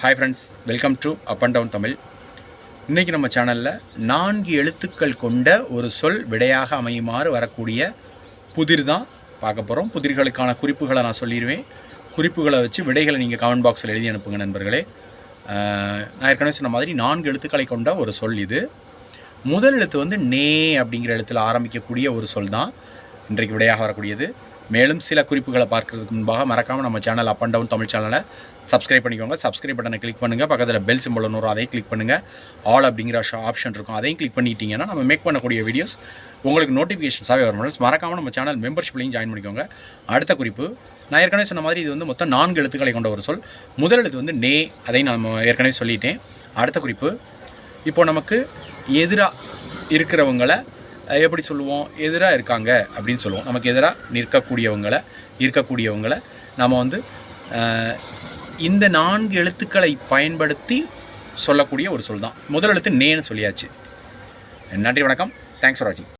Hi friends welcome to up and down Tamil இன்றைக்கி நம்ம சேனலில் நான்கு எழுத்துக்கள் கொண்ட ஒரு சொல் விடையாக அமையுமாறு வரக்கூடிய புதிர் தான் பார்க்க போகிறோம் புதிர்களுக்கான குறிப்புகளை நான் சொல்லிடுவேன். குறிப்புகளை வச்சு விடைகளை நீங்கள் கமெண்ட் பாக்ஸில் எழுதி அனுப்புங்க நண்பர்களே. நான் ஏற்கனவே சொன்ன மாதிரி நான்கு எழுத்துக்களை கொண்ட ஒரு சொல் இது. முதல் எழுத்து வந்து நே அப்படிங்கிற எழுத்தில் ஆரம்பிக்கக்கூடிய ஒரு சொல் தான். இன்றைக்கு விடையாக வரக்கூடியது. மேலும் சில குறிப்புகளை பார்க்கறதுக்கு முன்பாக மறக்காமல் நம்ம channel up and down Tamil சேனலை சப்ஸ்கிரைப் பண்ணிக்கோங்க. சப்ஸ்கிரைப் பட்டனை கிளிக் பண்ணுங்கள் பக்கத்தில் பெல் சிம்பிள் ஒன்று அதையும் கிளிக் பண்ணுங்கள் ஆல் அப்படிங்கிற ஆப்ஷன் இருக்கும். அதையும் கிளிக் பண்ணிட்டீங்கன்னா நம்ம மேக் பண்ணக்கூடிய வீடியோஸ் உங்களுக்கு நோட்டிஃபிகேஷன்ஸாகவே வரும். மறக்காமல் நம்ம சேனல் மெம்பர்ஷிப்லையும் ஜாயின் பண்ணிக்கோங்க. அடுத்த குறிப்பு நான் ஏற்கனவே சொன்ன மாதிரி இது வந்து மொத்தம் நான்கு எழுத்துக்களை கொண்ட ஒரு சொல். முதல் எழுத்து வந்து நே அதை நான் ஏற்கனவே சொல்லிட்டேன். அடுத்த குறிப்பு இப்போ நமக்கு எதிராக இருக்கிறவங்களை எப்படி சொல்லுவோம்? எதிராக இருக்காங்க அப்படின்னு சொல்லுவோம். நமக்கு எதிராக நிற்கக்கூடியவங்களை இருக்கக்கூடியவங்களை நம்ம வந்து இந்த நான்கு எழுத்துக்களை பயன்படுத்தி சொல்லக்கூடிய ஒரு சொல் தான் முதல் எழுத்து நேன்னு சொல்லியாச்சு. நன்றி வணக்கம். தேங்க்ஸ் ஃபார் வாட்சிங்